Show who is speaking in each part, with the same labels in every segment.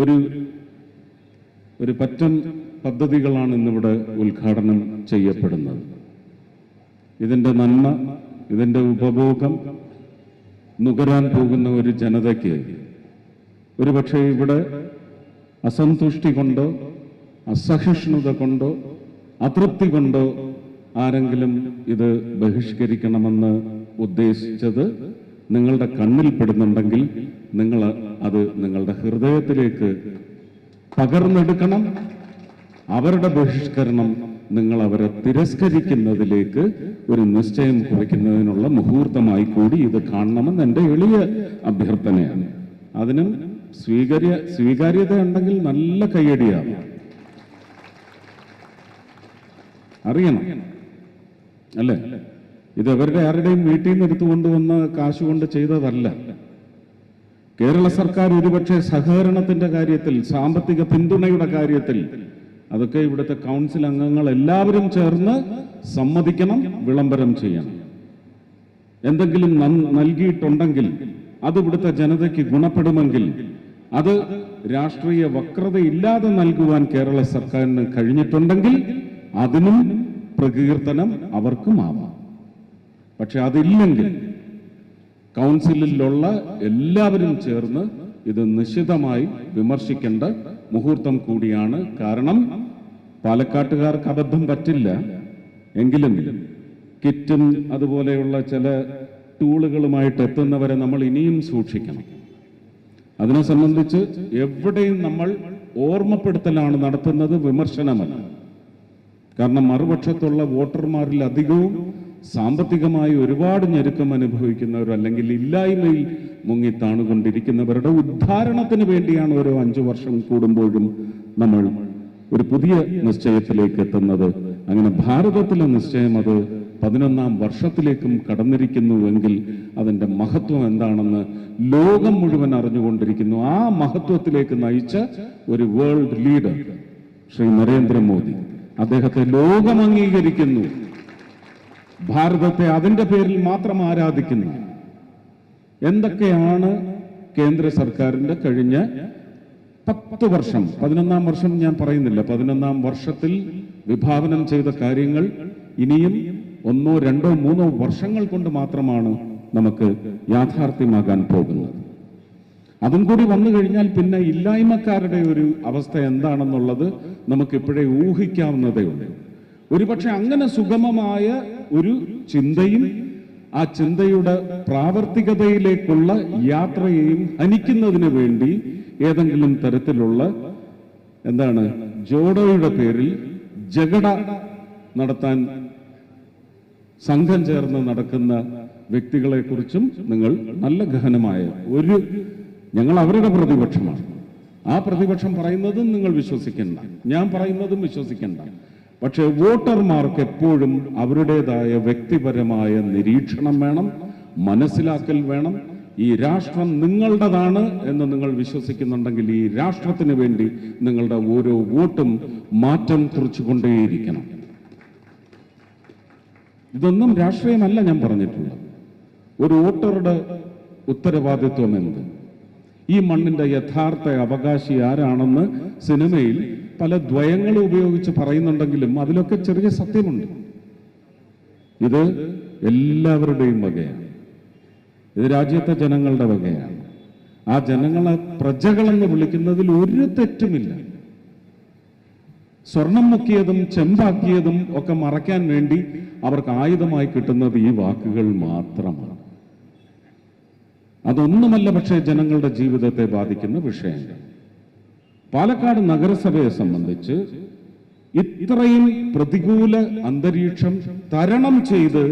Speaker 1: ഒരു ഒരു പറ്റം പദ്ധതികളാണ് ഇന്നിവിടെ ഉദ്ഘാടനം ചെയ്യപ്പെടുന്നത്. ഇതിന്റെ നന്മ ഇതിന്റെ ഉപഭോഗം നുകരാൻ പോകുന്ന ഒരു ജനതയ്ക്ക് ഒരുപക്ഷെ ഇവിടെ അസന്തുഷ്ടി കൊണ്ടോ അസഹിഷ്ണുത കൊണ്ടോ അതൃപ്തി കൊണ്ടോ ആരെങ്കിലും ഇത് ബഹിഷ്കരിക്കണമെന്ന് ഉദ്ദേശിച്ചത് നിങ്ങളുടെ കണ്ണിൽ പെടുന്നുണ്ടെങ്കിൽ നിങ്ങൾ അത് നിങ്ങളുടെ ഹൃദയത്തിലേക്ക് പകർന്നെടുക്കണം. അവരുടെ ബഹിഷ്കരണം നിങ്ങൾ അവരെ തിരസ്കരിക്കുന്നതിലേക്ക് ഒരു നിശ്ചയം കുറിക്കുന്നതിനുള്ള മുഹൂർത്തമായി കൂടി ഇത് കാണണമെന്ന് എന്റെ എളിയ അഭ്യർത്ഥനയാണ്. അതിനും സ്വീകാര്യ സ്വീകാര്യത ഉണ്ടെങ്കിൽ നല്ല കയ്യടിയാണ്. അറിയണം. അല്ലേ? ഇത് അവരുടെ ആരുടെയും വീട്ടിൽ നിന്ന് എടുത്തുകൊണ്ടുവന്ന കാശ് കൊണ്ട് ചെയ്തതല്ല. കേരള സർക്കാർ ഒരുപക്ഷെ സഹകരണത്തിന്റെ കാര്യത്തിൽ സാമ്പത്തിക പിന്തുണയുടെ കാര്യത്തിൽ അതൊക്കെ ഇവിടുത്തെ കൗൺസിൽ അംഗങ്ങൾ എല്ലാവരും ചേർന്ന് സമ്മതിക്കണം വിളംബരം ചെയ്യണം. എന്തെങ്കിലും നൽകിയിട്ടുണ്ടെങ്കിൽ അത് ഇവിടുത്തെ ജനതയ്ക്ക് ഗുണപ്പെടുമെങ്കിൽ അത് രാഷ്ട്രീയ വക്രതയില്ലാതെ നൽകുവാൻ കേരള സർക്കാരിന് കഴിഞ്ഞിട്ടുണ്ടെങ്കിൽ അതിനും പ്രകീർത്തനം അവർക്കും ആവാം പക്ഷെ അതില്ലെങ്കിൽ കൗൺസിലിലുള്ള എല്ലാവരും ചേർന്ന് ഇത് നിശിതമായി വിമർശിക്കേണ്ട മുഹൂർത്തം കൂടിയാണ്. കാരണം പാലക്കാട്ടുകാർക്ക് അബദ്ധം പറ്റില്ല. എങ്കിലും കിറ്റും അതുപോലെയുള്ള ചില ടൂളുകളുമായിട്ട് എത്തുന്നവരെ നമ്മൾ ഇനിയും സൂക്ഷിക്കണം. അതിനെ സംബന്ധിച്ച് എവിടെയും നമ്മൾ ഓർമ്മപ്പെടുത്തലാണ് നടത്തുന്നത് വിമർശനമല്ല. കാരണം മറുപക്ഷത്തുള്ള വോട്ടർമാരിൽ അധികവും സാമ്പത്തികമായി ഒരുപാട് ഞെരുക്കം അനുഭവിക്കുന്നവർ അല്ലെങ്കിൽ ഇല്ലായ്മയിൽ മുങ്ങി താണുകൊണ്ടിരിക്കുന്നവരുടെ ഉദ്ധാരണത്തിന് വേണ്ടിയാണ് ഓരോ അഞ്ചു വർഷം കൂടുമ്പോഴും നമ്മൾ ഒരു പുതിയ നിശ്ചയത്തിലേക്ക് എത്തുന്നത്. അങ്ങനെ ഭാരതത്തിലെ നിശ്ചയം അത് പതിനൊന്നാം വർഷത്തിലേക്കും കടന്നിരിക്കുന്നുവെങ്കിൽ അതിന്റെ മഹത്വം എന്താണെന്ന് ലോകം മുഴുവൻ അറിഞ്ഞുകൊണ്ടിരിക്കുന്നു. ആ മഹത്വത്തിലേക്ക് നയിച്ച ഒരു വേൾഡ് ലീഡർ ശ്രീ നരേന്ദ്രമോദി. അദ്ദേഹത്തെ ലോകം അംഗീകരിക്കുന്നു. ഭാരതത്തെ അതിന്റെ പേരിൽ മാത്രം ആരാധിക്കുന്നു. എന്തൊക്കെയാണ് കേന്ദ്ര സർക്കാരിന്റെ കഴിഞ്ഞ പത്ത് വർഷം? പതിനൊന്നാം വർഷം ഞാൻ പറയുന്നില്ല. പതിനൊന്നാം വർഷത്തിൽ വിഭാവനം ചെയ്ത കാര്യങ്ങൾ ഇനിയും ഒന്നോ രണ്ടോ മൂന്നോ വർഷങ്ങൾ കൊണ്ട് മാത്രമാണ് നമുക്ക് യാഥാർത്ഥ്യമാകാൻ പോകുന്നത്. അതും കൂടി വന്നു കഴിഞ്ഞാൽ പിന്നെ ഇല്ലായ്മക്കാരുടെ ഒരു അവസ്ഥ എന്താണെന്നുള്ളത് നമുക്ക് ഇപ്പോഴേ ഊഹിക്കാവുന്നതേ ഉള്ളൂ. ഒരുപക്ഷെ അങ്ങനെ സുഗമമായ ഒരു ചിന്തയും ആ ചിന്തയുടെ പ്രാവർത്തികതയിലേക്കുള്ള യാത്രയെയും ഹനിക്കുന്നതിന് വേണ്ടി ഏതെങ്കിലും തരത്തിലുള്ള എന്താണ് ജോഡോയുടെ പേരിൽ ജഗട നടത്താൻ സംഘം ചേർന്ന് നടക്കുന്ന വ്യക്തികളെ കുറിച്ചും നിങ്ങൾ നല്ല ഗഹനമായ ഒരു ഞങ്ങൾ അവരുടെ പ്രതിപക്ഷമാണ്. ആ പ്രതിപക്ഷം പറയുന്നതും നിങ്ങൾ വിശ്വസിക്കണ്ട. ഞാൻ പറയുന്നതും വിശ്വസിക്കണ്ട. പക്ഷെ വോട്ടർമാർക്ക് എപ്പോഴും അവരുടേതായ വ്യക്തിപരമായ നിരീക്ഷണം വേണം മനസ്സിലാക്കൽ വേണം. ഈ രാഷ്ട്രം നിങ്ങളുടേതാണ് എന്ന് നിങ്ങൾ വിശ്വസിക്കുന്നുണ്ടെങ്കിൽ ഈ രാഷ്ട്രത്തിന് വേണ്ടി നിങ്ങളുടെ ഓരോ വോട്ടും മാറ്റം കുറിച്ചുകൊണ്ടേയിരിക്കണം. ഇതൊന്നും രാഷ്ട്രീയമല്ല ഞാൻ പറഞ്ഞിട്ടുള്ളത്. ഒരു വോട്ടറുടെ ഉത്തരവാദിത്വം എന്ത്? ഈ മണ്ണിന്റെ യഥാർത്ഥ അവകാശി ആരാണെന്ന് സിനിമയിൽ പല ദ്വയങ്ങളും ഉപയോഗിച്ച് പറയുന്നുണ്ടെങ്കിലും അതിലൊക്കെ ചെറിയ സത്യമുണ്ട്. ഇത് എല്ലാവരുടെയും വകയാണ്. ഇത് രാജ്യത്തെ ജനങ്ങളുടെ വകയാണ്. ആ ജനങ്ങളെ പ്രജകളെന്ന് വിളിക്കുന്നതിൽ ഒരു തെറ്റുമില്ല. സ്വർണം മുക്കിയതും ചെമ്പാക്കിയതും ഒക്കെ മറയ്ക്കാൻ വേണ്ടി അവർക്ക് ആയുധമായി കിട്ടുന്നത് ഈ വാക്കുകൾ മാത്രമാണ്. അതൊന്നുമല്ല പക്ഷേ ജനങ്ങളുടെ ജീവിതത്തെ ബാധിക്കുന്ന വിഷയങ്ങൾ. പാലക്കാട് നഗരസഭയെ സംബന്ധിച്ച് ഇത്രയും പ്രതികൂല അന്തരീക്ഷം തരണം ചെയ്ത്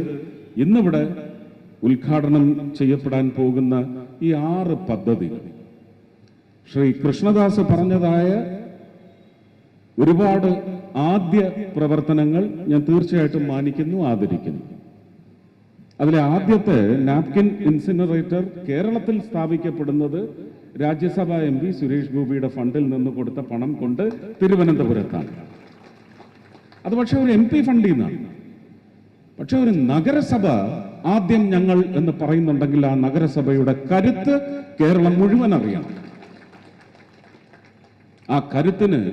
Speaker 1: ഇന്നിവിടെ ഉദ്ഘാടനം ചെയ്യപ്പെടാൻ പോകുന്ന ഈ ആറ് പദ്ധതികൾ. ശ്രീ കൃഷ്ണദാസ് പറഞ്ഞതായ ഒരുപാട് ആദ്യ പ്രവർത്തനങ്ങൾ ഞാൻ തീർച്ചയായിട്ടും മാനിക്കുന്നു ആദരിക്കുന്നു. അതിലെ ആദ്യത്തെ നാപ്കിൻ ഇൻസിനറേറ്റർ കേരളത്തിൽ സ്ഥാപിക്കപ്പെടുന്നത് രാജ്യസഭ എം പി സുരേഷ് ഗോപിയുടെ ഫണ്ടിൽ നിന്ന് കൊടുത്ത പണം കൊണ്ട് തിരുവനന്തപുരത്താണ്. അത് പക്ഷെ ഒരു എം പി ഫണ്ടിൽ നിന്നാണ്. പക്ഷെ ഒരു നഗരസഭ ആദ്യം ഞങ്ങൾ എന്ന് പറയുന്നുണ്ടെങ്കിൽ ആ നഗരസഭയുടെ കരുത്ത് കേരളം മുഴുവൻ അറിയണം. ആ കരുത്തിന്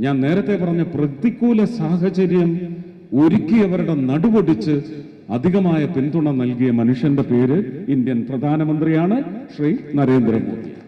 Speaker 1: ഞാൻ നേരത്തെ പറഞ്ഞ പ്രതികൂല സാഹചര്യം ഒരുക്കിയവരുടെ നടുവൊടിച്ച് അധികമായ പിന്തുണ നൽകിയ മനുഷ്യന്റെ പേര് ഇന്ത്യൻ പ്രധാനമന്ത്രിയാണ് ശ്രീ നരേന്ദ്രമോദി.